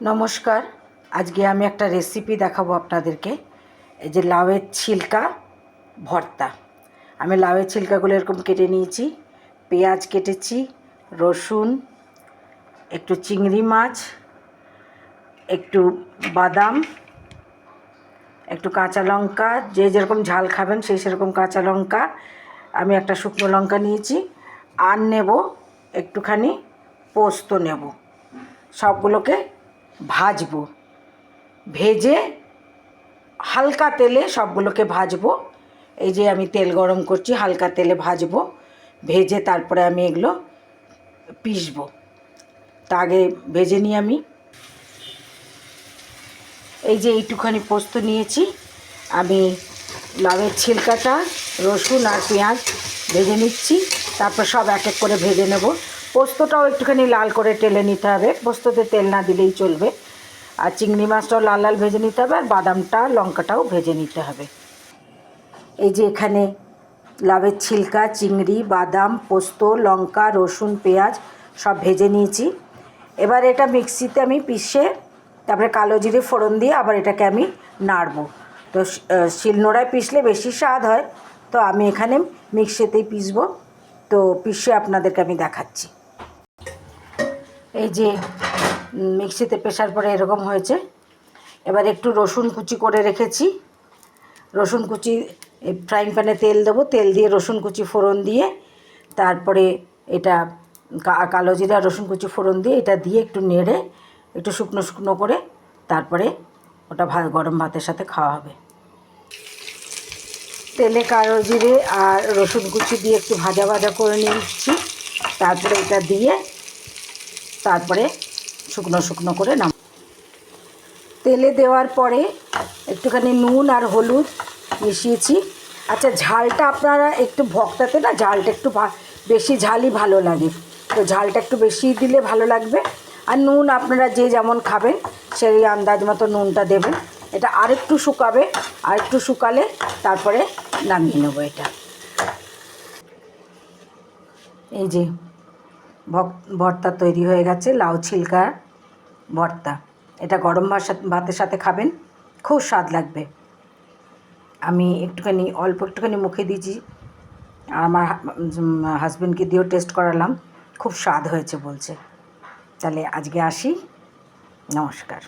নমস্কার। আজকে আমি একটা রেসিপি দেখাবো আপনাদেরকে। এই যে লাউয়ের ছিলকা ভর্তা। আমি লাউয়ের ছিলকাগুলো এরকম কেটে নিয়েছি। পেঁয়াজ কেটেছি, রসুন, একটু চিংড়ি মাছ, একটু বাদাম, একটু কাঁচা লঙ্কা, যে যেরকম ঝাল খাবেন সেই সেরকম কাঁচা লঙ্কা। আমি একটা শুকনো লঙ্কা নিয়েছি আর নেব একটুখানি পোস্ত নেব। সবগুলোকে ভাজবো। ভেজে হালকা তেলে সবগুলোকে ভাজবো। এই যে আমি তেল গরম করছি, হালকা তেলে ভাজবো। ভেজে তারপরে আমি এগুলো পিসবো তা আগে ভেজে নিই আমি। এই যে এইটুখানি পোস্ত নিয়েছি। আমি লাউয়ের ছিলকাটা, রসুন আর পেঁয়াজ ভেজে নিচ্ছি। তারপর সব এক এক করে ভেজে নেব। পোস্তটাও একটুখানি লাল করে টেলে নিতে হবে। পোস্ততে তেল না দিলেই চলবে। আর চিংড়ি মাছটাও লাল লাল ভেজে নিতে হবে আর বাদামটা, লঙ্কাটাও ভেজে নিতে হবে। এই যে এখানে লাভের ছিলকা, চিংড়ি, বাদাম, পোস্ত, লঙ্কা, রসুন, পেঁয়াজ সব ভেজে নিয়েছি। এবার এটা মিক্সিতে আমি পিষে, তারপরে কালো জিরে ফোড়ন দিয়ে আবার এটাকে আমি নাড়বো। তো শিলনোড়ায় পিষলে বেশি স্বাদ হয়। তো আমি এখানে মিক্সিতেই পিসবো তো পিষে আপনাদেরকে আমি দেখাচ্ছি। এই যে মিক্সিতে পেশার পরে এরকম হয়েছে। এবার একটু রসুন কুচি করে রেখেছি। রসুন কুচি ফ্রাইং প্যানে তেল দেবো, তেল দিয়ে রসুন কুচি ফোড়ন দিয়ে, তারপরে এটা কালো জিরা রসুন কুচি ফোড়ন দিয়ে, এটা দিয়ে একটু নেড়ে, একটু শুকনো শুকনো করে, তারপরে ওটা ভাত গরম ভাতের সাথে খাওয়া হবে। তেলে কালো জিরে আর রসুন কুচি দিয়ে একটু ভাজা ভাজা করে নিচ্ছি। তারপরে এটা দিয়ে তারপরে শুকনো শুকনো করে নাম তেলে দেওয়ার পরে একটুখানি নুন আর হলুদ মিশিয়েছি। আচ্ছা ঝালটা আপনারা একটু ভক্তাতে না, ঝালটা একটু বেশি ঝালই ভালো লাগে। তো ঝালটা একটু বেশি দিলে ভালো লাগবে। আর নুন আপনারা যে যেমন খাবেন, সেই আন্দাজ মতো নুনটা দেবেন। এটা আরেকটু শুকাবে, আরেকটু শুকালে তারপরে নামিয়ে নেব এটা। এই যে ভর্তা তৈরি হয়ে গেছে, লাউ ছিলকা ভর্তা। এটা গরম ভাতের সাথে খাবেন, খুব স্বাদ লাগবে। আমি একটুখানি, অল্প একটুখানি মুখে দিয়েছি। আর আমার হাজব্যান্ডকে দিয়েও টেস্ট করালাম, খুব স্বাদ হয়েছে বলছে। তাহলে আজকে আসি, নমস্কার।